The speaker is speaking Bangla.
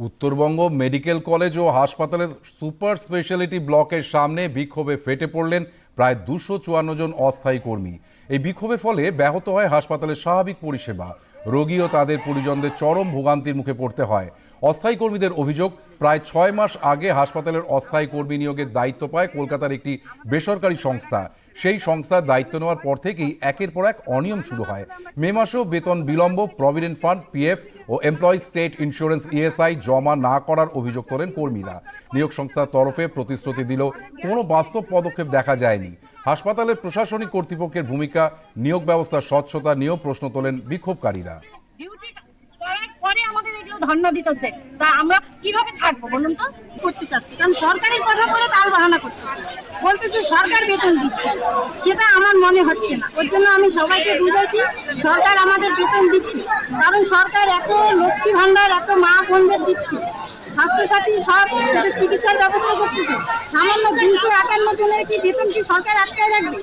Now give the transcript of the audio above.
উত্তরবঙ্গ মেডিকেল কলেজ ও হাসপাতালের সুপার স্পেশালিটি ব্লকের সামনে বিক্ষোভে ফেটে পড়লেন প্রায় দুশো চুয়ান্ন জন অস্থায়ী কর্মী। এই বিক্ষোভের ফলে ব্যাহত হয় হাসপাতালের স্বাভাবিক পরিষেবা। রোগী ও তাদের পরিজনদের চরম ভোগান্তির মুখে পড়তে হয়। অস্থায়ী কর্মীদের অভিযোগ, প্রায় ছয় মাস আগে হাসপাতালের অস্থায়ী কর্মী নিয়োগের দায়িত্ব পায় কলকাতার একটি বেসরকারি সংস্থা। সেই সংস্থার দায়িত্ব নেওয়ার পর থেকেই একের পর এক অনিয়ম শুরু হয়। মে মাসেও বেতন বিলম্ব, প্রভিডেন্ট ফান্ড, পিএফ ও এমপ্লয়ি স্টেট ইন্স্যুরেন্স ইএসআই জমা না করার অভিযোগ করেন কর্মীরা। নিয়োগ সংস্থার তরফে প্রতিশ্রুতি দিলেও কোনো বাস্তব পদক্ষেপ দেখা যায়নি। হাসপাতালের প্রশাসনিক কর্তৃপক্ষের ভূমিকা, নিয়োগ ব্যবস্থার স্বচ্ছতা নিয়েও প্রশ্ন তোলেন বিক্ষোভকারীরা। পরে আমাদের দিতে তা আমরা কীভাবে থাকব বলুন তো? কারণ তার সরকার বেতন দিচ্ছে। সেটা আমার মনে হচ্ছে জন্য আমি সবাইকে সরকার আমাদের বেতন দিচ্ছে। কারণ সরকার এত লক্ষ্মী ভান্ডার এত মা বোনদের দিচ্ছে। স্বাস্থ্যসাথী সব তাদের চিকিৎসার ব্যবস্থা করতেছে। সামান্য দুশো আটান্ন জনের কি বেতন কি সরকার আটকায় রাখবে?